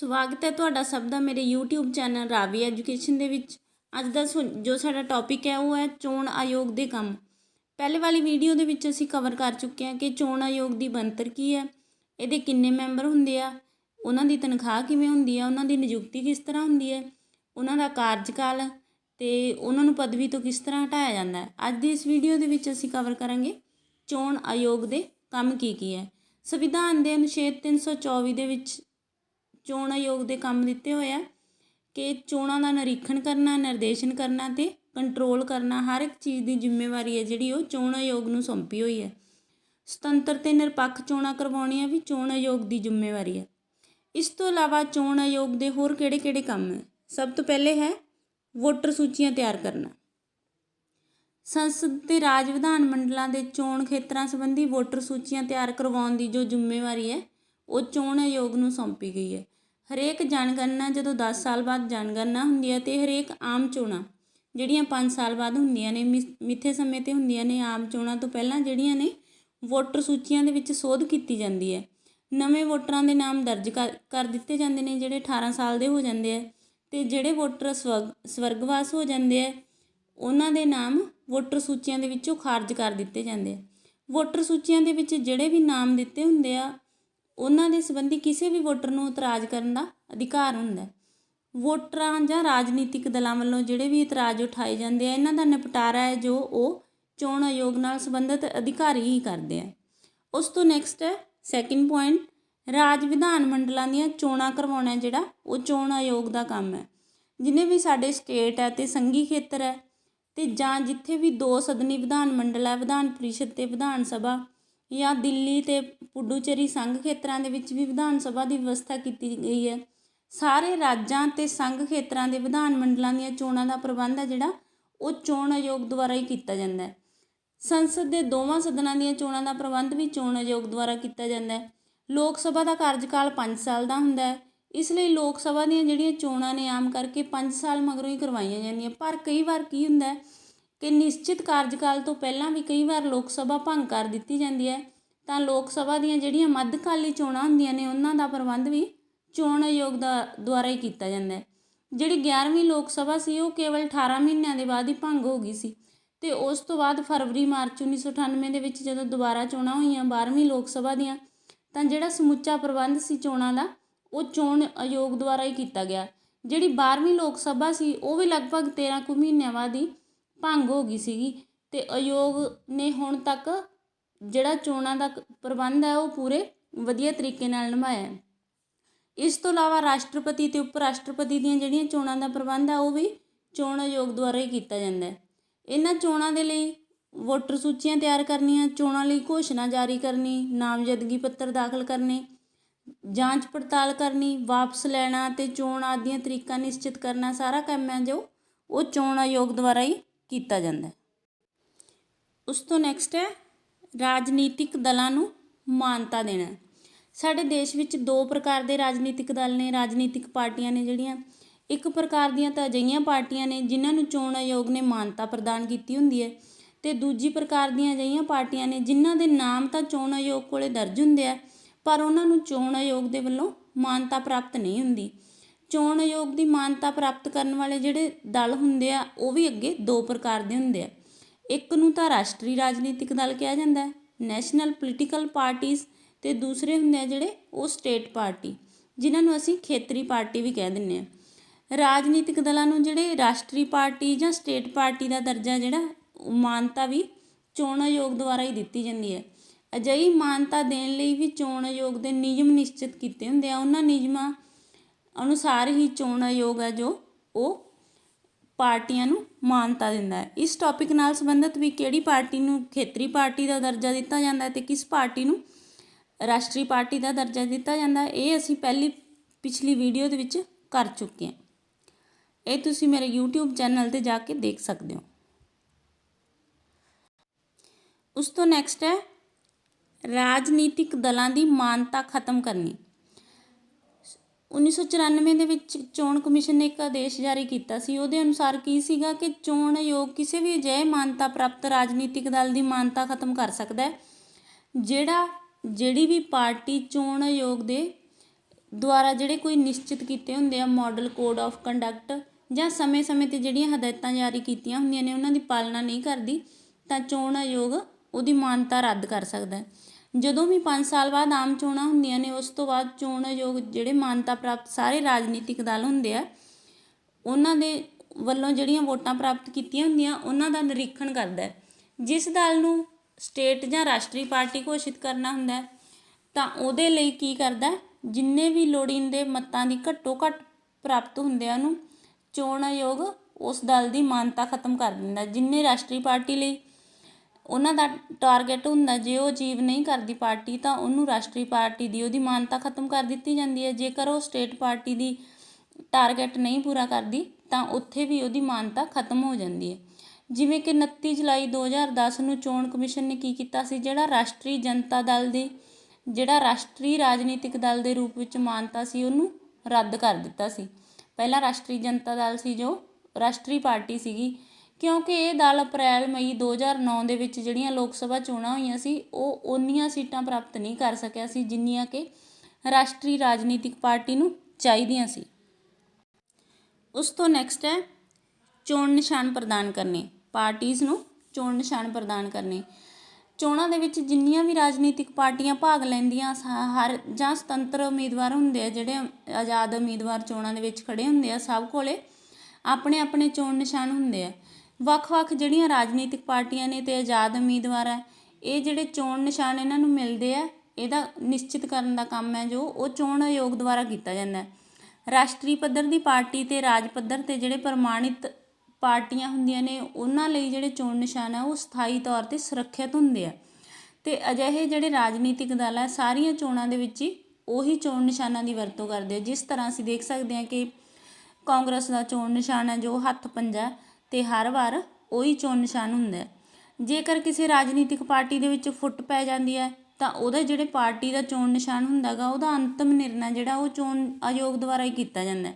ਸਵਾਗਤ ਹੈ ਤੁਹਾਡਾ ਸਭ ਦਾ ਮੇਰੇ YouTube ਚੈਨਲ ਰਾਵੀ ਐਜੂਕੇਸ਼ਨ ਦੇ ਵਿੱਚ। ਅੱਜ ਦਾ ਸੁ- ਜੋ ਸਾਡਾ ਟੌਪਿਕ ਹੈ, ਉਹ ਹੈ ਚੋਣ ਆਯੋਗ ਦੇ ਕੰਮ। ਪਹਿਲੇ ਵਾਲੀ ਵੀਡੀਓ ਦੇ ਵਿੱਚ ਅਸੀਂ ਕਵਰ ਕਰ ਚੁੱਕੇ ਹਾਂ ਕਿ ਚੋਣ ਆਯੋਗ ਦੀ ਬਣਤਰ ਕੀ ਹੈ, ਇਹਦੇ ਕਿੰਨੇ ਮੈਂਬਰ ਹੁੰਦੇ ਆ, ਉਹਨਾਂ ਦੀ ਤਨਖਾਹ ਕਿਵੇਂ ਹੁੰਦੀ ਹੈ ਉਹਨਾਂ ਦੀ ਨਿਯੁਕਤੀ ਕਿਸ ਤਰ੍ਹਾਂ ਹੁੰਦੀ ਹੈ, ਉਹਨਾਂ ਦਾ ਕਾਰਜਕਾਲ ਤੇ ਉਹਨਾਂ ਨੂੰ ਪਦਵੀ ਤੋਂ ਕਿਸ ਤਰ੍ਹਾਂ ਹਟਾਇਆ ਜਾਂਦਾ ਹੈ। ਅੱਜ ਦੀ ਇਸ ਵੀਡੀਓ ਦੇ ਵਿੱਚ ਅਸੀਂ ਕਵਰ ਕਰਾਂਗੇ ਚੋਣ ਆਯੋਗ ਦੇ ਕੰਮ ਕੀ ਕੀ ਹੈ। ਸੰਵਿਧਾਨ ਦੇ ਅਨੁਛੇਦ 324 ਦੇ ਵਿੱਚ ਚੋਣ ਆਯੋਗ ਦੇ ਕੰਮ ਦਿੱਤੇ ਹੋਏ ਆ ਕਿ ਚੋਣਾਂ ਦਾ ਨਿਰੀਖਣ ਕਰਨਾ, ਨਿਰਦੇਸ਼ਨ ਕਰਨਾ ਤੇ ਕੰਟਰੋਲ ਕਰਨਾ ਹਰ ਇੱਕ ਚੀਜ਼ ਦੀ ਜ਼ਿੰਮੇਵਾਰੀ ਹੈ ਜਿਹੜੀ ਉਹ ਚੋਣ ਆਯੋਗ ਨੂੰ ਸੌਂਪੀ ਹੋਈ ਹੈ। ਸੁਤੰਤਰ ਤੇ ਨਿਰਪੱਖ ਚੋਣਾਂ ਕਰਵਾਉਣੀਆਂ ਵੀ ਚੋਣ ਆਯੋਗ ਦੀ ਜ਼ਿੰਮੇਵਾਰੀ ਹੈ। ਇਸ ਤੋਂ ਇਲਾਵਾ ਚੋਣ ਆਯੋਗ ਦੇ ਹੋਰ ਕਿਹੜੇ-ਕਿਹੜੇ ਕੰਮ ਹੈ? ਸਭ ਤੋਂ ਪਹਿਲੇ ਹੈ ਵੋਟਰ ਸੂਚੀਆਂ ਤਿਆਰ ਕਰਨਾ। ਸੰਸਦ ਤੇ ਰਾਜ ਵਿਧਾਨ ਮੰਡਲਾਂ ਦੇ ਚੋਣ ਖੇਤਰਾਂ ਸੰਬੰਧੀ ਵੋਟਰ ਸੂਚੀਆਂ ਤਿਆਰ ਕਰਵਾਉਣ ਦੀ ਜੋ ਜ਼ਿੰਮੇਵਾਰੀ ਹੈ, ਉਹ ਚੋਣ ਆਯੋਗ ਨੂੰ ਸੌਂਪੀ ਗਈ ਹੈ। ਹਰੇਕ ਜਨਗਣਨਾ ਜਦੋਂ 10 ਸਾਲ ਬਾਅਦ ਜਨਗਣਨਾ ਹੁੰਦੀ ਹੈ ਤੇ ਹਰੇਕ ਆਮ ਚੋਣਾਂ ਜਿਹੜੀਆਂ 5 ਸਾਲ ਬਾਅਦ ਹੁੰਦੀਆਂ ਨੇ, ਮਿ- ਮਿੱਥੇ ਸਮੇਂ ਤੇ ਹੁੰਦੀਆਂ ਨੇ, ਆਮ ਚੋਣਾਂ ਤੋਂ ਪਹਿਲਾਂ ਜਿਹੜੀਆਂ ਨੇ, ਵੋਟਰ ਸੂਚੀਆਂ ਦੇ ਵਿੱਚ ਸੋਧ ਕੀਤੀ ਜਾਂਦੀ ਹੈ। ਨਵੇਂ ਵੋਟਰਾਂ ਦੇ ਨਾਮ ਦਰਜ ਕਰ ਕਰ ਦਿੱਤੇ ਜਾਂਦੇ ਨੇ, ਜਿਹੜੇ 18 ਸਾਲ ਦੇ ਹੋ ਜਾਂਦੇ ਆ ਤੇ ਜਿਹੜੇ ਵੋਟਰ ਸਵਰਗ ਸਵਰਗਵਾਸ ਹੋ ਜਾਂਦੇ ਆ ਉਹਨਾਂ ਦੇ ਨਾਮ ਵੋਟਰ ਸੂਚੀਆਂ ਦੇ ਵਿੱਚੋਂ ਖਾਰਜ ਕਰ ਦਿੱਤੇ ਜਾਂਦੇ ਆ ਵੋਟਰ ਸੂਚੀਆਂ ਦੇ ਵਿੱਚ ਜਿਹੜੇ ਵੀ ਨਾਮ ਦਿੱਤੇ ਹੁੰਦੇ ਆ ਉਹਨਾਂ ਦੇ ਸੰਬੰਧੀ ਕਿਸੇ ਵੀ ਵੋਟਰ ਨੂੰ ਇਤਰਾਜ਼ ਕਰਨ ਦਾ ਅਧਿਕਾਰ ਹੁੰਦਾ ਹੈ। ਵੋਟਰਾਂ ਜਾਂ ਰਾਜਨੀਤਿਕ ਦਲਾਂ ਵੱਲੋਂ ਜਿਹੜੇ ਵੀ ਇਤਰਾਜ਼ ਉਠਾਏ ਜਾਂਦੇ ਆ, ਇਹਨਾਂ ਦਾ ਨਿਪਟਾਰਾ ਹੈ ਜੋ ਉਹ ਚੋਣ ਆਯੋਗ ਨਾਲ ਸੰਬੰਧਿਤ ਅਧਿਕਾਰੀ ਹੀ ਕਰਦੇ ਆ। ਉਸ ਤੋਂ ਨੈਕਸਟ ਹੈ ਸੈਕਿੰਡ ਪੁਆਇੰਟ ਰਾਜ ਵਿਧਾਨ ਮੰਡਲਾਂ ਦੀਆਂ ਚੋਣਾਂ ਕਰਵਾਉਣਾ ਜਿਹੜਾ ਉਹ ਚੋਣ ਆਯੋਗ ਦਾ ਕੰਮ ਹੈ। ਜਿਨੇ ਵੀ ਸਾਡੇ ਸਟੇਟ ਹੈ ਤੇ ਸੰਘੀ ਖੇਤਰ ਹੈ ਤੇ ਜਾਂ ਜਿੱਥੇ ਵੀ ਦੋ ਸਦਨੀ ਵਿਧਾਨ ਮੰਡਲ ਹੈ, ਵਿਧਾਨ ਪਰਿਸ਼ਦ ਤੇ ਵਿਧਾਨ ਸਭਾ ਜਾਂ ਦਿੱਲੀ ਅਤੇ ਪੁਡੂਚੇਰੀ ਸੰਘ ਖੇਤਰਾਂ ਦੇ ਵਿੱਚ ਵੀ ਵਿਧਾਨ ਸਭਾ ਦੀ ਵਿਵਸਥਾ ਕੀਤੀ ਗਈ ਹੈ। ਸਾਰੇ ਰਾਜਾਂ ਤੇ ਸੰਘ ਖੇਤਰਾਂ ਦੇ ਵਿਧਾਨ ਮੰਡਲਾਂ ਦੀਆਂ ਚੋਣਾਂ ਦਾ ਪ੍ਰਬੰਧ ਹੈ ਜਿਹੜਾ, ਉਹ ਚੋਣ ਆਯੋਗ ਦੁਆਰਾ ਹੀ ਕੀਤਾ ਜਾਂਦਾ ਹੈ। ਸੰਸਦ ਦੇ ਦੋਵਾਂ ਸਦਨਾਂ ਦੀਆਂ ਚੋਣਾਂ ਦਾ ਪ੍ਰਬੰਧ ਵੀ ਚੋਣ ਆਯੋਗ ਦੁਆਰਾ ਕੀਤਾ ਜਾਂਦਾ ਹੈ। ਲੋਕ ਸਭਾ ਦਾ ਕਾਰਜਕਾਲ 5 ਸਾਲ ਦਾ ਹੁੰਦਾ ਹੈ। ਇਸ ਲਈ ਲੋਕ ਸਭਾ ਦੀਆਂ ਜਿਹੜੀਆਂ ਚੋਣਾਂ ਨੇ, ਆਮ ਕਰਕੇ 5 ਸਾਲ ਮਗਰੋਂ ਹੀ ਕਰਵਾਈਆਂ ਜਾਂਦੀਆਂ। ਪਰ ਕਈ ਵਾਰ ਕੀ ਹੁੰਦਾ ਹੈ ਕਿ ਨਿਸ਼ਚਿਤ ਕਾਰਜਕਾਲ ਤੋਂ ਪਹਿਲਾਂ ਵੀ ਕਈ ਵਾਰ ਲੋਕ ਸਭਾ ਭੰਗ ਕਰ ਦਿੱਤੀ ਜਾਂਦੀ ਹੈ। ਤਾਂ ਲੋਕ ਸਭਾ ਦੀਆਂ ਜਿਹੜੀਆਂ ਮੱਧਕਾਲੀ ਚੋਣਾਂ ਹੁੰਦੀਆਂ ਨੇ, ਉਹਨਾਂ ਦਾ ਪ੍ਰਬੰਧ ਵੀ ਚੋਣ ਆਯੋਗ ਦਾ ਦੁਆਰਾ ਹੀ ਕੀਤਾ ਜਾਂਦਾ ਹੈ। ਜਿਹੜੀ 11ਵੀਂ ਲੋਕ ਸਭਾ ਸੀ, ਉਹ ਕੇਵਲ 18 ਮਹੀਨਿਆਂ ਦੇ ਬਾਅਦ ਹੀ ਭੰਗ ਹੋ ਗਈ ਸੀ ਤੇ ਉਸ ਤੋਂ ਬਾਅਦ ਫਰਵਰੀ, ਮਾਰਚ 1998 ਦੇ ਵਿੱਚ ਜਦੋਂ ਦੁਬਾਰਾ ਚੋਣਾਂ ਹੋਈਆਂ 12ਵੀਂ ਲੋਕ ਸਭਾ ਦੀਆਂ, ਤਾਂ ਜਿਹੜਾ ਸਮੁੱਚਾ ਪ੍ਰਬੰਧ ਸੀ ਚੋਣਾਂ ਦਾ, ਉਹ ਚੋਣ ਆਯੋਗ ਦੁਆਰਾ ਹੀ ਕੀਤਾ ਗਿਆ। ਜਿਹੜੀ 12ਵੀਂ ਲੋਕ ਸਭਾ ਸੀ, ਉਹ ਵੀ ਲਗਭਗ 13 ਕੁ ਮਹੀਨਿਆਂ ਬਾਅਦ ਹੀ ਭੰਗ ਹੋ ਗਈ ਸੀਗੀ ਅਤੇ ਆਯੋਗ ਨੇ ਹੁਣ ਤੱਕ ਜਿਹੜਾ ਚੋਣਾਂ ਦਾ ਪ੍ਰਬੰਧ ਹੈ ਉਹ ਪੂਰੇ ਵਧੀਆ ਤਰੀਕੇ ਨਾਲ ਨਿਭਾਇਆ ਇਸ ਤੋਂ ਇਲਾਵਾ ਰਾਸ਼ਟਰਪਤੀ ਤੇ ਉਪ ਰਾਸ਼ਟਰਪਤੀ ਦੀਆਂ ਜਿਹੜੀਆਂ ਚੋਣਾਂ ਦਾ ਪ੍ਰਬੰਧ ਹੈ ਉਹ ਵੀ ਚੋਣ ਆਯੋਗ ਦੁਆਰਾ ਹੀ ਕੀਤਾ ਜਾਂਦਾ ਹੈ। ਇਹਨਾਂ ਚੋਣਾਂ ਦੇ ਲਈ ਵੋਟਰ ਸੂਚੀਆਂ ਤਿਆਰ ਕਰਨੀਆਂ, ਚੋਣਾਂ ਲਈ ਘੋਸ਼ਣਾ ਜਾਰੀ ਕਰਨੀ, ਨਾਮਜ਼ਦਗੀ ਪੱਤਰ ਦਾਖਲ ਕਰਨੇ, ਜਾਂਚ ਪੜਤਾਲ ਕਰਨੀ, ਵਾਪਸ ਲੈਣਾ ਤੇ ਚੋਣ ਆਦਿ ਦੀਆਂ ਤਰੀਕਾਂ ਨਿਸ਼ਚਿਤ ਕਰਨਾ, ਸਾਰਾ ਕੰਮ ਹੈ ਜੋ ਉਹ ਚੋਣ ਆਯੋਗ ਦੁਆਰਾ ਹੀ ਕੀਤਾ ਜਾਂਦਾ ਹੈ। ਉਸ ਤੋਂ ਨੈਕਸਟ ਹੈ, ਰਾਜਨੀਤਿਕ ਦਲਾਂ ਨੂੰ ਮਾਨਤਾ ਦੇਣਾ ਸਾਡੇ ਦੇਸ਼ ਵਿੱਚ ਦੋ ਪ੍ਰਕਾਰ ਦੇ ਰਾਜਨੀਤਿਕ ਦਲ ਨੇ, ਰਾਜਨੀਤਿਕ ਪਾਰਟੀਆਂ ਨੇ ਜਿਹੜੀਆਂ। ਇੱਕ ਪ੍ਰਕਾਰ ਦੀਆਂ ਤਾਂ ਅਜਿਹੀਆਂ ਪਾਰਟੀਆਂ ਨੇ ਜਿਨ੍ਹਾਂ ਨੂੰ ਚੋਣ ਆਯੋਗ ਨੇ ਮਾਨਤਾ ਪ੍ਰਦਾਨ ਕੀਤੀ ਹੁੰਦੀ ਹੈ ਤੇ ਦੂਜੀ ਪ੍ਰਕਾਰ ਦੀਆਂ ਅਜਿਹੀਆਂ ਪਾਰਟੀਆਂ ਨੇ ਜਿਨ੍ਹਾਂ ਦੇ ਨਾਮ ਤਾਂ ਚੋਣ ਆਯੋਗ ਕੋਲੇ ਦਰਜ ਹੁੰਦੇ ਆ, ਪਰ ਉਹਨਾਂ ਨੂੰ ਚੋਣ ਆਯੋਗ ਦੇ ਵੱਲੋਂ ਮਾਨਤਾ ਪ੍ਰਾਪਤ ਨਹੀਂ ਹੁੰਦੀ। ਚੋਣ ਆਯੋਗ ਦੀ ਮਾਨਤਾ ਪ੍ਰਾਪਤ ਕਰਨ ਵਾਲੇ ਜਿਹੜੇ ਦਲ ਹੁੰਦੇ ਆ, ਉਹ ਵੀ ਅੱਗੇ ਦੋ ਪ੍ਰਕਾਰ ਦੇ ਹੁੰਦੇ ਆ। ਇੱਕ ਨੂੰ ਤਾਂ ਰਾਸ਼ਟਰੀ ਰਾਜਨੀਤਿਕ ਦਲ ਕਿਹਾ ਜਾਂਦਾ ਹੈ, ਨੈਸ਼ਨਲ ਪੋਲੀਟੀਕਲ ਪਾਰਟੀਆਂ ਤੇ ਦੂਸਰੇ ਹੁੰਦੇ ਆ ਜਿਹੜੇ ਉਹ ਸਟੇਟ ਪਾਰਟੀ, ਜਿਨ੍ਹਾਂ ਨੂੰ ਅਸੀਂ ਖੇਤਰੀ ਪਾਰਟੀ ਵੀ ਕਹਿ ਦਿੰਦੇ ਆ। ਰਾਜਨੀਤਿਕ ਦਲਾਂ ਨੂੰ ਜਿਹੜੇ ਰਾਸ਼ਟਰੀ ਪਾਰਟੀ ਜਾਂ ਸਟੇਟ ਪਾਰਟੀ ਦਾ ਦਰਜਾ ਜਿਹੜਾ ਮਾਨਤਾ ਵੀ ਚੋਣ ਆਯੋਗ ਦੁਆਰਾ ਹੀ ਦਿੱਤੀ ਜਾਂਦੀ ਹੈ। ਅਜਿਹੀ ਮਾਨਤਾ ਦੇਣ ਲਈ ਵੀ ਚੋਣ ਆਯੋਗ ਦੇ ਨਿਯਮ ਨਿਸ਼ਚਿਤ ਕੀਤੇ ਹੁੰਦੇ ਆ। ਉਹਨਾਂ ਨਿਯਮਾਂ ਅਨੁਸਾਰ ਹੀ ਚੋਣ ਆਯੋਗ ਹੈ ਜੋ ਉਹ ਪਾਰਟੀਆਂ ਨੂੰ ਮਾਨਤਾ ਦਿੰਦਾ ਹੈ। ਇਸ ਟੌਪਿਕ ਨਾਲ ਸੰਬੰਧਿਤ ਵੀ ਕਿਹੜੀ ਪਾਰਟੀ ਨੂੰ ਖੇਤਰੀ ਪਾਰਟੀ ਦਾ ਦਰਜਾ ਦਿੱਤਾ ਜਾਂਦਾ ਹੈ ਤੇ ਕਿਸ ਪਾਰਟੀ ਨੂੰ ਰਾਸ਼ਟਰੀ ਪਾਰਟੀ ਦਾ ਦਰਜਾ ਦਿੱਤਾ ਜਾਂਦਾ ਹੈ, ਇਹ ਅਸੀਂ ਪਹਿਲੀ, ਪਿਛਲੀ ਵੀਡੀਓ ਦੇ ਵਿੱਚ ਕਰ ਚੁੱਕੇ ਹਾਂ। ਇਹ ਤੁਸੀਂ ਮੇਰੇ YouTube ਚੈਨਲ ਤੇ ਜਾ ਕੇ ਦੇਖ ਸਕਦੇ ਹੋ। ਉਸ ਤੋਂ ਨੈਕਸਟ ਹੈ, ਰਾਜਨੀਤਿਕ ਦਲਾਂ ਦੀ ਮਾਨਤਾ ਖਤਮ ਕਰਨੀ। 1994 ਦੇ ਵਿੱਚ ਚੋਣ ਕਮਿਸ਼ਨ ਨੇ ਇੱਕ ਆਦੇਸ਼ ਜਾਰੀ ਕੀਤਾ ਸੀ। ਉਹਦੇ ਅਨੁਸਾਰ ਕੀ ਸੀਗਾ ਕਿ ਚੋਣ ਆਯੋਗ ਕਿਸੇ ਵੀ ਅਜਿਹੇ ਮਾਨਤਾ ਪ੍ਰਾਪਤ ਰਾਜਨੀਤਿਕ ਦਲ ਦੀ ਮਾਨਤਾ ਖਤਮ ਕਰ ਸਕਦਾ ਹੈ, ਜਿਹੜਾ, ਜਿਹੜੀ ਵੀ ਪਾਰਟੀ ਚੋਣ ਆਯੋਗ ਦੇ ਦੁਆਰਾ ਜਿਹੜੇ ਕੋਈ ਨਿਸ਼ਚਿਤ ਕੀਤੇ ਹੁੰਦੇ ਆ ਮਾਡਲ ਕੋਡ ਆਫ ਕੰਡਕਟ ਜਾਂ ਸਮੇਂ-ਸਮੇਂ ਤੇ ਜਿਹੜੀਆਂ ਹਦਾਇਤਾਂ ਜਾਰੀ ਕੀਤੀਆਂ ਹੁੰਦੀਆਂ ਨੇ, ਉਹਨਾਂ ਦੀ ਪਾਲਣਾ ਨਹੀਂ ਕਰਦੀ, ਤਾਂ ਚੋਣ ਆਯੋਗ ਉਹਦੀ ਮਾਨਤਾ ਰੱਦ ਕਰ ਸਕਦਾ ਹੈ। ਜਦੋਂ ਵੀ ਪੰਜ ਸਾਲ ਬਾਅਦ ਆਮ ਚੋਣਾਂ ਹੁੰਦੀਆਂ ਨੇ, ਉਸ ਤੋਂ ਬਾਅਦ ਚੋਣ ਆਯੋਗ ਜਿਹੜੇ ਮਾਨਤਾ ਪ੍ਰਾਪਤ ਸਾਰੇ ਰਾਜਨੀਤਿਕ ਦਲ ਹੁੰਦੇ ਆ, ਉਹਨਾਂ ਦੇ ਵੱਲੋਂ ਜਿਹੜੀਆਂ ਵੋਟਾਂ ਪ੍ਰਾਪਤ ਕੀਤੀਆਂ ਹੁੰਦੀਆਂ, ਉਹਨਾਂ ਦਾ ਨਿਰੀਖਣ ਕਰਦਾ ਹੈ। ਜਿਸ ਦਲ ਨੂੰ ਸਟੇਟ ਜਾਂ ਰਾਸ਼ਟਰੀ ਪਾਰਟੀ ਘੋਸ਼ਿਤ ਕਰਨਾ ਹੁੰਦਾ ਤਾਂ ਉਹਦੇ ਲਈ ਕੀ ਕਰਦਾ ਜਿੰਨੇ ਵੀ ਲੋੜੀਂਦੇ ਮਤਾਂ ਦੀ ਘੱਟੋ ਘੱਟ ਪ੍ਰਾਪਤ ਹੁੰਦਿਆਂ ਨੂੰ ਚੋਣ ਆਯੋਗ ਉਸ ਦਲ ਦੀ ਮਾਨਤਾ ਖਤਮ ਕਰ ਦਿੰਦਾ ਜਿੰਨੇ ਰਾਸ਼ਟਰੀ ਪਾਰਟੀ ਲਈ ਉਹਨਾਂ ਦਾ ਟਾਰਗੇਟ ਹੁੰਦਾ ਜੇ ਉਹ ਅਚੀਵ ਨਹੀਂ ਕਰਦੀ ਪਾਰਟੀ ਤਾਂ ਉਹਨੂੰ ਰਾਸ਼ਟਰੀ ਪਾਰਟੀ ਦੀ ਉਹਦੀ ਮਾਨਤਾ ਖਤਮ ਕਰ ਦਿੱਤੀ ਜਾਂਦੀ ਹੈ। ਜੇਕਰ ਉਹ ਸਟੇਟ ਪਾਰਟੀ ਦੀ ਟਾਰਗੇਟ ਨਹੀਂ ਪੂਰਾ ਕਰਦੀ ਤਾਂ ਉੱਥੇ ਵੀ ਉਹਦੀ ਮਾਨਤਾ ਖਤਮ ਹੋ ਜਾਂਦੀ ਹੈ। ਜਿਵੇਂ ਕਿ 29 ਜੁਲਾਈ 2010 ਨੂੰ ਚੋਣ ਕਮਿਸ਼ਨ ਨੇ ਕੀ ਕੀਤਾ ਸੀ? ਜਿਹੜਾ ਰਾਸ਼ਟਰੀ ਜਨਤਾ ਦਲ ਦੀ, ਜਿਹੜਾ ਰਾਸ਼ਟਰੀ ਰਾਜਨੀਤਿਕ ਦਲ ਦੇ ਰੂਪ ਵਿੱਚ ਮਾਨਤਾ ਸੀ ਉਹਨੂੰ ਰੱਦ ਕਰ ਦਿੱਤਾ ਸੀ। ਪਹਿਲਾਂ ਰਾਸ਼ਟਰੀ ਜਨਤਾ ਦਲ ਸੀ ਜੋ ਰਾਸ਼ਟਰੀ ਪਾਰਟੀ ਸੀਗੀ। ਕਿਉਂਕਿ ਇਹ ਦਲ ਅਪ੍ਰੈਲ, ਮਈ 2009 ਦੇ ਵਿੱਚ ਜਿਹੜੀਆਂ ਲੋਕ ਸਭਾ ਚੋਣਾਂ ਹੋਈਆਂ ਸੀ, ਉਹ ਓਨੀਆਂ ਸੀਟਾਂ ਪ੍ਰਾਪਤ ਨਹੀਂ ਕਰ ਸਕਿਆ ਸੀ, ਜਿੰਨੀਆਂ ਕਿ ਰਾਸ਼ਟਰੀ ਰਾਜਨੀਤਿਕ ਪਾਰਟੀ ਨੂੰ ਚਾਹੀਦੀਆਂ ਸੀ। ਉਸ ਤੋਂ ਨੈਕਸਟ ਹੈ, ਚੋਣ ਨਿਸ਼ਾਨ ਪ੍ਰਦਾਨ ਕਰਨੇ ਪਾਰਟੀਆਂ ਨੂੰ ਚੋਣ ਨਿਸ਼ਾਨ ਪ੍ਰਦਾਨ ਕਰਨੇ। ਚੋਣਾਂ ਦੇ ਵਿੱਚ ਜਿੰਨੀਆਂ ਵੀ ਰਾਜਨੀਤਿਕ ਪਾਰਟੀਆਂ ਭਾਗ ਲੈਂਦੀਆਂ ਸਾ- ਹਰ ਜਾਂ ਸੁਤੰਤਰ ਉਮੀਦਵਾਰ ਹੁੰਦੇ ਆ, ਜਿਹੜੇ ਆਜ਼ਾਦ ਉਮੀਦਵਾਰ ਚੋਣਾਂ ਦੇ ਵਿੱਚ ਖੜੇ ਹੁੰਦੇ ਆ, ਸਭ ਕੋਲੇ ਆਪਣੇ ਆਪਣੇ ਚੋਣ ਨਿਸ਼ਾਨ ਹੁੰਦੇ ਆ। ਵੱਖ-ਵੱਖ ਜਿਹੜੀਆਂ ਰਾਜਨੀਤਿਕ ਪਾਰਟੀਆਂ ਨੇ ਤੇ ਆਜ਼ਾਦ ਉਮੀਦਵਾਰ ਹੈ, ਇਹ ਜਿਹੜੇ ਚੋਣ ਨਿਸ਼ਾਨ ਇਹਨਾਂ ਨੂੰ ਮਿਲਦੇ ਆ, ਇਹਦਾ ਨਿਸ਼ਚਿਤ ਕਰਨ ਦਾ ਕੰਮ ਹੈ ਜੋ ਉਹ ਚੋਣ ਆਯੋਗ ਦੁਆਰਾ ਕੀਤਾ ਜਾਂਦਾ ਹੈ। ਰਾਸ਼ਟਰੀ ਪੱਧਰ ਦੀ ਪਾਰਟੀ ਤੇ ਰਾਜ ਪੱਧਰ ਤੇ ਜਿਹੜੇ ਪ੍ਰਮਾਣਿਤ ਪਾਰਟੀਆਂ ਹੁੰਦੀਆਂ ਨੇ, ਉਹਨਾਂ ਲਈ ਜਿਹੜੇ ਚੋਣ ਨਿਸ਼ਾਨ ਆ, ਉਹ ਸਥਾਈ ਤੌਰ ਤੇ ਸੁਰੱਖਿਅਤ ਹੁੰਦੇ ਆ। ਤੇ ਅਜਿਹੇ ਜਿਹੜੇ ਰਾਜਨੀਤਿਕ ਦਲ ਆ, ਸਾਰੀਆਂ ਚੋਣਾਂ ਦੇ ਵਿੱਚ ਹੀ ਉਹੀ ਚੋਣ ਨਿਸ਼ਾਨਾਂ ਦੀ ਵਰਤੋਂ ਕਰਦੇ ਆ। ਜਿਸ ਤਰ੍ਹਾਂ ਅਸੀਂ ਦੇਖ ਸਕਦੇ ਹਾਂ ਕਿ ਕਾਂਗਰਸ ਦਾ ਚੋਣ ਨਿਸ਼ਾਨ ਹੈ, ਜੋ ਹੱਥ ਪੰਜਾ ਤੇ ਹਰ ਵਾਰ ਉਹੀ ਚੋਣ ਨਿਸ਼ਾਨ ਹੁੰਦਾ ਜੇਕਰ ਕਿਸੇ ਰਾਜਨੀਤਿਕ ਪਾਰਟੀ ਦੇ ਵਿੱਚ ਫੁੱਟ ਪੈ ਜਾਂਦੀ ਹੈ, ਤਾਂ ਉਹਦਾ ਜਿਹੜੇ ਪਾਰਟੀ ਦਾ ਚੋਣ ਨਿਸ਼ਾਨ ਹੁੰਦਾਗਾ ਉਹਦਾ ਅੰਤਮ ਨਿਰਣਾ ਜਿਹੜਾ ਉਹ ਚੋਣ ਆਯੋਗ ਦੁਆਰਾ ਹੀ ਕੀਤਾ ਜਾਂਦਾ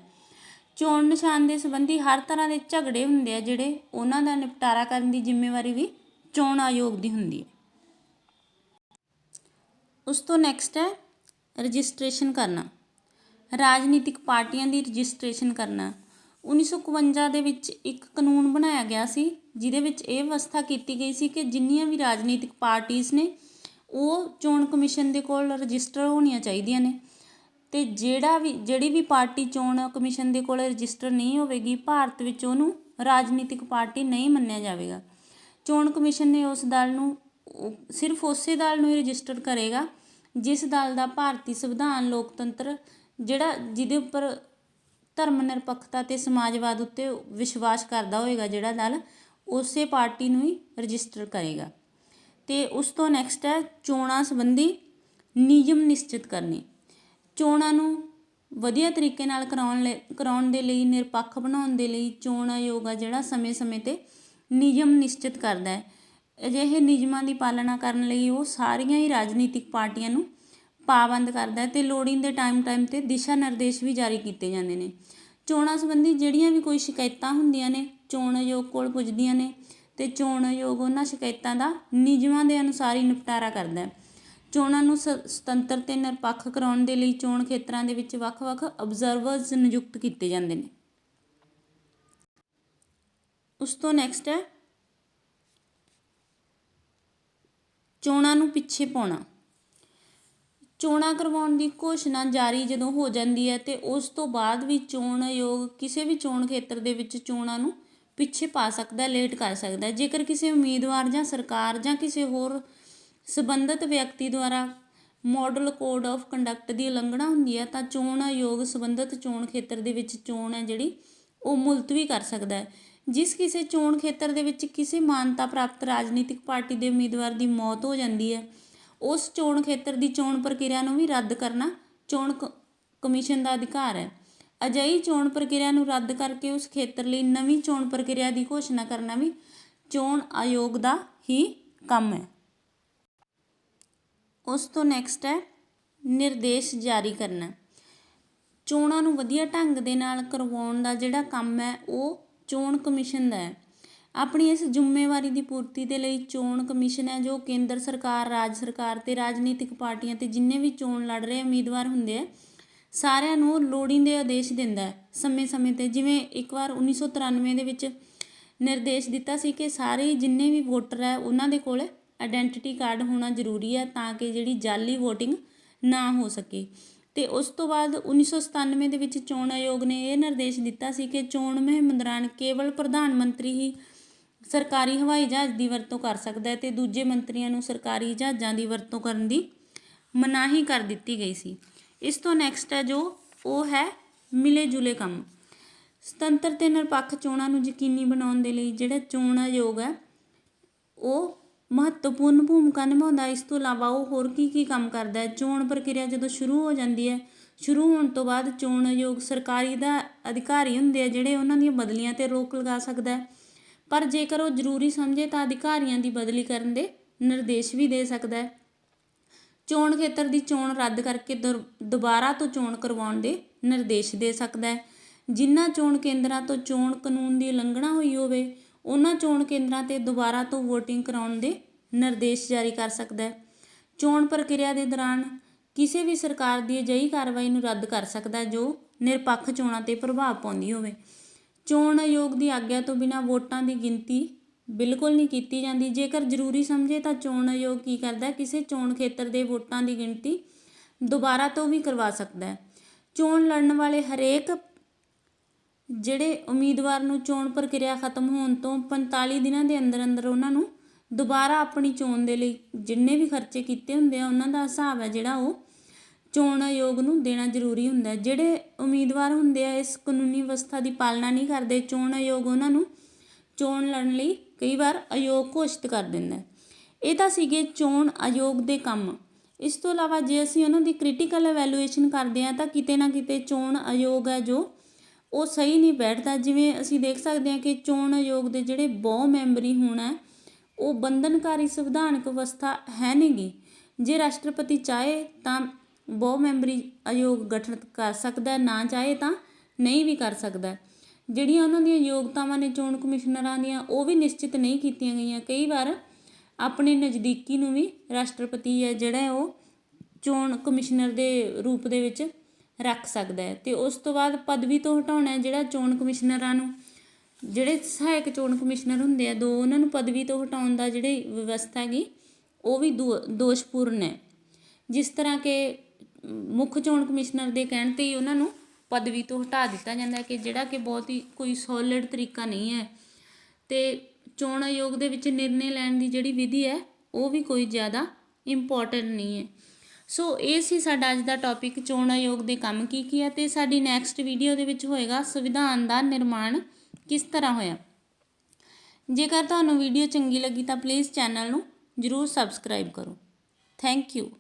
ਚੋਣ ਨਿਸ਼ਾਨ ਦੇ ਸੰਬੰਧੀ ਹਰ ਤਰ੍ਹਾਂ ਦੇ ਝਗੜੇ ਹੁੰਦੇ ਆ, ਜਿਹੜੇ ਉਹਨਾਂ ਦਾ ਨਿਪਟਾਰਾ ਕਰਨ ਦੀ ਜ਼ਿੰਮੇਵਾਰੀ ਵੀ ਚੋਣ ਆਯੋਗ ਦੀ ਹੁੰਦੀ ਹੈ। ਉਸ ਤੋਂ ਨੈਕਸਟ ਹੈ ਰਜਿਸਟ੍ਰੇਸ਼ਨ ਕਰਨਾ। ਰਾਜਨੀਤਿਕ ਪਾਰਟੀਆਂ ਦੀ ਰਜਿਸਟ੍ਰੇਸ਼ਨ ਕਰਨਾ। 1951 ਦੇ ਵਿੱਚ ਇੱਕ ਕਾਨੂੰਨ ਬਣਾਇਆ ਗਿਆ ਸੀ, ਜਿਹਦੇ ਵਿੱਚ ਇਹ ਵਿਵਸਥਾ ਕੀਤੀ ਗਈ ਸੀ ਕਿ ਜਿੰਨੀਆਂ ਵੀ ਰਾਜਨੀਤਿਕ ਪਾਰਟੀਆਂ ਨੇ, ਉਹ ਚੋਣ ਕਮਿਸ਼ਨ ਦੇ ਕੋਲ ਰਜਿਸਟਰ ਹੋਣੀਆਂ ਚਾਹੀਦੀਆਂ ਨੇ। ਤੇ ਜਿਹੜਾ ਵੀ, ਜਿਹੜੀ ਵੀ ਪਾਰਟੀ ਚੋਣ ਕਮਿਸ਼ਨ ਦੇ ਕੋਲ ਰਜਿਸਟਰ ਨਹੀਂ ਹੋਵੇਗੀ, ਭਾਰਤ ਵਿੱਚ ਉਹਨੂੰ ਰਾਜਨੀਤਿਕ ਪਾਰਟੀ ਨਹੀਂ ਮੰਨਿਆ ਜਾਵੇਗਾ। ਚੋਣ ਕਮਿਸ਼ਨ ਨੇ ਉਸ ਦਲ ਨੂੰ, ਸਿਰਫ ਉਸੇ ਦਲ ਨੂੰ ਹੀ ਰਜਿਸਟਰ ਕਰੇਗਾ, ਜਿਸ ਦਲ ਦਾ ਭਾਰਤੀ ਸੰਵਿਧਾਨ, ਲੋਕਤੰਤਰ, ਜਿਹੜਾ ਜਿਹਦੇ ਉੱਪਰ ਧਰਮ ਨਿਰਪੱਖਤਾ ਅਤੇ ਸਮਾਜਵਾਦ ਉੱਤੇ ਵਿਸ਼ਵਾਸ ਕਰਦਾ ਹੋਏਗਾ ਜਿਹੜਾ ਦਲ ਉਸੇ ਪਾਰਟੀ ਨੂੰ ਹੀ ਰਜਿਸਟਰ ਕਰੇਗਾ। ਤੇ ਉਸ ਤੋਂ ਨੈਕਸਟ ਹੈ ਚੋਣਾਂ ਸੰਬੰਧੀ ਨਿਯਮ ਨਿਸ਼ਚਿਤ ਕਰਨੇ। ਚੋਣਾਂ ਨੂੰ ਵਧੀਆ ਤਰੀਕੇ ਨਾਲ ਕਰਾਉਣ ਲਈ ਕਰਾਉਣ ਦੇ ਲਈ, ਨਿਰਪੱਖ ਬਣਾਉਣ ਦੇ ਲਈ ਚੋਣ ਆਯੋਗ ਆ ਜਿਹੜਾ ਸਮੇਂ-ਸਮੇਂ ਤੇ ਨਿਯਮ ਨਿਸ਼ਚਿਤ ਕਰਦਾ ਹੈ। ਅਜਿਹੇ ਨਿਯਮਾਂ ਦੀ ਪਾਲਣਾ ਕਰਨ ਲਈ ਉਹ ਸਾਰੀਆਂ ਹੀ ਰਾਜਨੀਤਿਕ ਪਾਰਟੀਆਂ ਨੂੰ ਪਾਬੰਦ ਕਰਦਾ ਹੈ ਤੇ ਲੋੜੀਂਦੇ ਟਾਈਮ ਟਾਈਮ ਤੇ ਦਿਸ਼ਾ ਨਿਰਦੇਸ਼ ਵੀ ਜਾਰੀ ਕੀਤੇ ਜਾਂਦੇ ਨੇ। ਚੋਣਾਂ ਸੰਬੰਧੀ ਜਿਹੜੀਆਂ ਵੀ ਕੋਈ ਸ਼ਿਕਾਇਤਾਂ ਹੁੰਦੀਆਂ ਨੇ ਚੋਣ ਆਯੋਗ ਕੋਲ ਪੁੱਜਦੀਆਂ ਨੇ ਤੇ ਚੋਣ ਆਯੋਗ ਉਹਨਾਂ ਸ਼ਿਕਾਇਤਾਂ ਦਾ ਨਿਯਮਾਂ ਦੇ ਅਨੁਸਾਰ ਹੀ ਨਿਪਟਾਰਾ ਕਰਦਾ ਹੈ। ਚੋਣਾਂ ਨੂੰ ਸ- ਸੁਤੰਤਰ ਤੇ ਨਿਰਪੱਖ ਕਰਾਉਣ ਦੇ ਲਈ ਚੋਣ ਖੇਤਰਾਂ ਦੇ ਵਿੱਚ ਵੱਖ-ਵੱਖ ਅਬਜ਼ਰਵਰਸ ਨਿਯੁਕਤ ਕੀਤੇ ਜਾਂਦੇ ਨੇ। ਉਸ ਤੋਂ ਨੈਕਸਟ ਹੈ, ਚੋਣਾਂ ਨੂੰ ਪਿੱਛੇ ਪਾਉਣਾ। ਚੋਣਾਂ ਕਰਵਾਉਣ ਦੀ ਘੋਸ਼ਣਾ ਜਾਰੀ ਜਦੋਂ ਹੋ ਜਾਂਦੀ ਹੈ ਤੇ ਉਸ ਤੋਂ ਬਾਅਦ ਵੀ ਚੋਣ ਆਯੋਗ ਕਿਸੇ ਵੀ ਚੋਣ ਖੇਤਰ ਦੇ ਵਿੱਚ ਚੋਣਾਂ ਨੂੰ ਪਿੱਛੇ ਪਾ ਸਕਦਾ, ਲੇਟ ਕਰ ਸਕਦਾ ਜੇਕਰ ਕਿਸੇ ਉਮੀਦਵਾਰ ਜਾਂ ਸਰਕਾਰ ਜਾਂ ਕਿਸੇ ਹੋਰ ਸਬੰਧਤ ਵਿਅਕਤੀ ਦੁਆਰਾ ਮਾਡਲ ਕੋਡ ਆਫ ਕੰਡਕਟ ਦੀ ਉਲੰਘਣਾ ਹੁੰਦੀ ਹੈ, ਤਾਂ ਚੋਣ ਆਯੋਗ ਸਬੰਧਤ ਚੋਣ ਖੇਤਰ ਦੇ ਵਿੱਚ ਚੋਣ ਹੈ ਜਿਹੜੀ ਉਹ ਮੁਲਤਵੀ ਕਰ ਸਕਦਾ ਹੈ। ਜਿਸ ਕਿਸੇ ਚੋਣ ਖੇਤਰ ਦੇ ਵਿੱਚ ਕਿਸੇ ਮਾਨਤਾ ਪ੍ਰਾਪਤ ਰਾਜਨੀਤਿਕ ਪਾਰਟੀ ਦੇ ਉਮੀਦਵਾਰ ਦੀ ਮੌਤ ਹੋ ਜਾਂਦੀ ਹੈ ਉਸ ਚੋਣ ਖੇਤਰ ਦੀ ਚੋਣ ਪ੍ਰਕਿਰਿਆ ਨੂੰ ਵੀ ਰੱਦ ਕਰਨਾ ਚੋਣ ਕ- ਕਮਿਸ਼ਨ ਦਾ ਅਧਿਕਾਰ ਹੈ। ਅਜਿਹੀ ਚੋਣ ਪ੍ਰਕਿਰਿਆ ਨੂੰ ਰੱਦ ਕਰਕੇ ਉਸ ਖੇਤਰ ਲਈ ਨਵੀਂ ਚੋਣ ਪ੍ਰਕਿਰਿਆ ਦੀ ਘੋਸ਼ਣਾ ਕਰਨਾ ਵੀ ਚੋਣ ਆਯੋਗ ਦਾ ਹੀ ਕੰਮ ਹੈ। ਉਸ ਤੋਂ ਨੈਕਸਟ ਹੈ, ਨਿਰਦੇਸ਼ ਜਾਰੀ ਕਰਨਾ। ਚੋਣਾਂ ਨੂੰ ਵਧੀਆ ਢੰਗ ਦੇ ਨਾਲ ਕਰਵਾਉਣ ਦਾ ਜਿਹੜਾ ਕੰਮ ਹੈ, ਉਹ ਚੋਣ ਕਮਿਸ਼ਨ ਦਾ ਹੈ। ਆਪਣੀ ਇਸ ਜ਼ਿੰਮੇਵਾਰੀ ਦੀ ਪੂਰਤੀ ਦੇ ਲਈ ਚੋਣ ਕਮਿਸ਼ਨ ਹੈ, ਜੋ ਕੇਂਦਰ ਸਰਕਾਰ, ਰਾਜ ਸਰਕਾਰ ਅਤੇ ਰਾਜਨੀਤਿਕ ਪਾਰਟੀਆਂ ਤੇ ਜਿੰਨੇ ਵੀ ਚੋਣ ਲੜ ਰਹੇ ਉਮੀਦਵਾਰ ਹੁੰਦੇ ਆ, ਸਾਰਿਆਂ ਨੂੰ ਲੋੜੀਂਦੇ ਆਦੇਸ਼ ਦਿੰਦਾ ਹੈ। ਸਮੇਂ-ਸਮੇਂ ਤੇ ਜਿਵੇਂ ਇੱਕ ਵਾਰ 1993 ਦੇ ਵਿੱਚ ਨਿਰਦੇਸ਼ ਦਿੱਤਾ ਸੀ ਕਿ ਸਾਰੇ ਜਿੰਨੇ ਵੀ ਵੋਟਰ ਹੈ, ਉਹਨਾਂ ਦੇ ਕੋਲ ਆਇਡੈਂਟੀਟੀ ਕਾਰਡ ਹੋਣਾ ਜ਼ਰੂਰੀ ਹੈ ਤਾਂ ਕਿ ਜਿਹੜੀ ਜਾਲੀ VOTING ਨਾ ਹੋ ਸਕੇ। ਤੇ ਉਸ ਤੋਂ ਬਾਅਦ 1997 ਦੇ ਵਿੱਚ ਚੋਣ ਆਯੋਗ ਨੇ ਇਹ ਨਿਰਦੇਸ਼ ਦਿੱਤਾ ਸੀ ਕਿ ਚੋਣ ਮੁਹਿੰਮ ਦੌਰਾਨ ਕੇਵਲ ਪ੍ਰਧਾਨ ਮੰਤਰੀ ਹੀ ਸਰਕਾਰੀ ਹਵਾਈ ਜਹਾਜ਼ ਦੀ ਵਰਤੋਂ ਕਰ ਸਕਦਾ ਹੈ ਤੇ ਦੂਜੇ ਮੰਤਰੀਆਂ ਨੂੰ ਸਰਕਾਰੀ ਜਹਾਜ਼ਾਂ ਦੀ ਵਰਤੋਂ ਕਰਨ ਦੀ ਮਨਾਹੀ ਕਰ ਦਿੱਤੀ ਗਈ ਸੀ। ਇਸ ਤੋਂ ਨੈਕਸਟ ਹੈ ਜੋ, ਉਹ ਹੈ ਮਿਲੇ ਜੁਲੇ ਕੰਮ। ਸੁਤੰਤਰ ਤੇ ਨਿਰਪੱਖ ਚੋਣਾਂ ਨੂੰ ਯਕੀਨੀ ਬਣਾਉਣ ਦੇ ਲਈ ਜਿਹੜਾ ਚੋਣ ਆਯੋਗ ਹੈ, ਉਹ ਮਹੱਤਵਪੂਰਨ ਭੂਮਿਕਾ ਨਿਭਾਉਂਦਾ ਇਸ ਤੋਂ ਇਲਾਵਾ ਉਹ ਹੋਰ ਕੀ ਕੀ ਕੰਮ ਕਰਦਾ ਹੈ? ਚੋਣ ਪ੍ਰਕਿਰਿਆ ਜਦੋਂ ਸ਼ੁਰੂ ਹੋ ਜਾਂਦੀ ਹੈ, ਸ਼ੁਰੂ ਹੋਣ ਤੋਂ ਬਾਅਦ ਚੋਣ ਆਯੋਗ ਸਰਕਾਰੀ ਦਾ ਅਧਿਕਾਰੀ ਹੁੰਦੇ ਆ, ਜਿਹੜੇ ਉਹਨਾਂ ਦੀਆਂ ਬਦਲੀਆਂ ਤੇ ਰੋਕ ਲਗਾ ਸਕਦਾ ਹੈ। ਪਰ ਜੇਕਰ ਉਹ ਜ਼ਰੂਰੀ ਸਮਝੇ ਤਾਂ ਅਧਿਕਾਰੀਆਂ ਦੀ ਬਦਲੀ ਕਰਨ ਦੇ ਨਿਰਦੇਸ਼ ਵੀ ਦੇ ਸਕਦਾ ਹੈ। ਚੋਣ ਖੇਤਰ ਦੀ ਚੋਣ ਰੱਦ ਕਰਕੇ ਦਰ- ਦੁਬਾਰਾ ਤੋਂ ਚੋਣ ਕਰਵਾਉਣ ਦੇ ਨਿਰਦੇਸ਼ ਦੇ ਸਕਦਾ ਹੈ। ਜਿਨ੍ਹਾਂ ਚੋਣ ਕੇਂਦਰਾਂ ਤੋਂ ਚੋਣ ਕਾਨੂੰਨ ਦੀ ਉਲੰਘਣਾ ਹੋਈ ਹੋਵੇ, ਉਹਨਾਂ ਚੋਣ ਕੇਂਦਰਾਂ ਤੇ ਦੁਬਾਰਾ ਤੋਂ VOTING ਕਰਾਉਣ ਦੇ ਨਿਰਦੇਸ਼ ਜਾਰੀ ਕਰ ਸਕਦਾ ਹੈ। ਚੋਣ ਪ੍ਰਕਿਰਿਆ ਦੇ ਦੌਰਾਨ ਕਿਸੇ ਵੀ ਸਰਕਾਰ ਦੀ ਅਜਿਹੀ ਕਾਰਵਾਈ ਨੂੰ ਰੱਦ ਕਰ ਸਕਦਾ ਜੋ ਨਿਰਪੱਖ ਚੋਣਾਂ ਤੇ ਪ੍ਰਭਾਵ ਪਾਉਂਦੀ ਹੋਵੇ। ਚੋਣ ਆਯੋਗ ਦੀ ਆਗਿਆ ਤੋਂ ਬਿਨਾਂ ਵੋਟਾਂ ਦੀ ਗਿਣਤੀ ਬਿਲਕੁਲ ਨਹੀਂ ਕੀਤੀ ਜਾਂਦੀ। ਜੇਕਰ ਜ਼ਰੂਰੀ ਸਮਝੇ ਤਾਂ ਚੋਣ ਆਯੋਗ ਕੀ ਕਰਦਾ ਕਿਸੇ ਚੋਣ ਖੇਤਰ ਦੇ ਵੋਟਾਂ ਦੀ ਗਿਣਤੀ ਦੁਬਾਰਾ ਤੋਂ ਵੀ ਕਰਵਾ ਸਕਦਾ ਹੈ। ਚੋਣ ਲੜਨ ਵਾਲੇ ਹਰੇਕ ਜਿਹੜੇ ਉਮੀਦਵਾਰ ਨੂੰ ਚੋਣ ਪ੍ਰਕਿਰਿਆ ਖਤਮ ਹੋਣ ਤੋਂ 45 ਦਿਨਾਂ ਦੇ ਅੰਦਰ ਅੰਦਰ ਉਹਨਾਂ ਨੂੰ ਦੁਬਾਰਾ ਆਪਣੀ ਚੋਣ ਦੇ ਲਈ ਜਿੰਨੇ ਵੀ ਖਰਚੇ ਕੀਤੇ ਹੁੰਦੇ ਆ, ਉਹਨਾਂ ਦਾ ਹਿਸਾਬ ਹੈ ਜਿਹੜਾ ਉਹ ਚੋਣ ਆਯੋਗ ਨੂੰ ਦੇਣਾ ਜ਼ਰੂਰੀ ਹੁੰਦਾ ਜਿਹੜੇ ਉਮੀਦਵਾਰ ਹੁੰਦੇ ਆ, ਇਸ ਕਾਨੂੰਨੀ ਵਿਵਸਥਾ ਦੀ ਪਾਲਣਾ ਨਹੀਂ ਕਰਦੇ ਚੋਣ ਆਯੋਗ ਉਹਨਾਂ ਨੂੰ ਚੋਣ ਲੜਨ ਲਈ ਕਈ ਵਾਰ ਅਯੋਗ ਘੋਸ਼ਿਤ ਕਰ ਦਿੰਦਾ ਇਹ ਤਾਂ ਸੀਗੇ ਚੋਣ ਆਯੋਗ ਦੇ ਕੰਮ। ਇਸ ਤੋਂ ਇਲਾਵਾ ਜੇ ਅਸੀਂ ਉਹਨਾਂ ਦੀ ਕ੍ਰਿਟੀਕਲ ਐਵੈਲੂਏਸ਼ਨ ਕਰਦੇ ਹਾਂ, ਤਾਂ ਕਿਤੇ ਨਾ ਕਿਤੇ ਚੋਣ ਆਯੋਗ ਹੈ ਜੋ, ਉਹ ਸਹੀ ਨਹੀਂ ਬੈਠਦਾ। ਜਿਵੇਂ ਅਸੀਂ ਦੇਖ ਸਕਦੇ ਹਾਂ ਕਿ ਚੋਣ ਆਯੋਗ ਦੇ ਜਿਹੜੇ ਬਹੁ ਮੈਂਬਰੀ ਹੋਣਾ ਉਹ ਬੰਧਨਕਾਰੀ ਸੰਵਿਧਾਨਕ ਅਵਸਥਾ ਹੈ ਨਹੀਂਗੀ ਜੇ ਰਾਸ਼ਟਰਪਤੀ ਚਾਹੇ, ਤਾਂ ਬਹੁ ਮੈਂਬਰੀ ਆਯੋਗ ਗਠਿਤ ਕਰ ਸਕਦਾ, ਨਾ ਚਾਹੇ ਤਾਂ ਨਹੀਂ ਵੀ ਕਰ ਸਕਦਾ। ਜਿਹੜੀਆਂ ਉਹਨਾਂ ਦੀਆਂ ਯੋਗਤਾਵਾਂ ਨੇ ਚੋਣ ਕਮਿਸ਼ਨਰਾਂ ਦੀਆਂ, ਉਹ ਵੀ ਨਿਸ਼ਚਿਤ ਨਹੀਂ ਕੀਤੀਆਂ ਗਈਆਂ। ਕਈ ਵਾਰ ਆਪਣੇ ਨਜ਼ਦੀਕੀ ਨੂੰ ਵੀ ਰਾਸ਼ਟਰਪਤੀ ਹੈ ਜਿਹੜਾ ਉਹ ਚੋਣ ਕਮਿਸ਼ਨਰ ਦੇ ਰੂਪ ਦੇ ਵਿੱਚ ਰੱਖ ਸਕਦਾ ਹੈ। ਤੇ ਉਸ ਤੋਂ ਬਾਅਦ ਪਦਵੀ ਤੋਂ ਹਟਾਉਣਾ ਜਿਹੜਾ ਚੋਣ ਕਮਿਸ਼ਨਰਾਂ ਨੂੰ, ਜਿਹੜੇ ਸਹਾਇਕ ਚੋਣ ਕਮਿਸ਼ਨਰ ਹੁੰਦੇ ਆ, ਦੋ ਉਹਨਾਂ ਨੂੰ ਪਦਵੀ ਤੋਂ ਹਟਾਉਣ ਦਾ ਜਿਹੜੀ ਵਿਵਸਥਾ ਹੈਗੀ, ਉਹ ਵੀ ਦੋ- ਦੋਸ਼ਪੂਰਨ ਹੈ। ਜਿਸ ਤਰ੍ਹਾਂ ਕਿ ਮੁੱਖ ਚੋਣ ਕਮਿਸ਼ਨਰ ਦੇ ਕਹਿਣ ਤੇ ਹੀ ਉਹਨਾਂ ਨੂੰ ਪਦਵੀ ਤੋਂ ਹਟਾ ਦਿੱਤਾ ਜਾਂਦਾ ਕਿ ਜਿਹੜਾ ਕਿ ਬਹੁਤ ਹੀ ਕੋਈ ਸੋਲਿਡ ਤਰੀਕਾ ਨਹੀਂ ਹੈ। ਤੇ ਚੋਣ ਆਯੋਗ ਦੇ ਵਿੱਚ ਨਿਰਣੇ ਲੈਣ ਦੀ ਜਿਹੜੀ ਵਿਧੀ ਹੈ, ਉਹ ਵੀ ਕੋਈ ਜ਼ਿਆਦਾ ਇੰਪੋਰਟੈਂਟ ਨਹੀਂ ਹੈ। ਸੋ ਇਹ ਸੀ ਸਾਡਾ ਅੱਜ ਦਾ ਟੌਪਿਕ ਚੋਣ ਆਯੋਗ ਦੇ ਕੰਮ ਕੀ ਕੀ ਹੈ ਤੇ ਸਾਡੀ ਨੈਕਸਟ ਵੀਡੀਓ ਦੇ ਵਿੱਚ ਹੋਏਗਾ ਸੰਵਿਧਾਨ ਦਾ ਨਿਰਮਾਣ ਕਿਸ ਤਰ੍ਹਾਂ ਹੋਇਆ। ਜੇਕਰ ਤੁਹਾਨੂੰ ਵੀਡੀਓ ਚੰਗੀ ਲੱਗੀ ਤਾਂ ਪਲੀਜ਼ ਚੈਨਲ ਨੂੰ ਜਰੂਰ ਸਬਸਕ੍ਰਾਈਬ ਕਰੋ। Thank you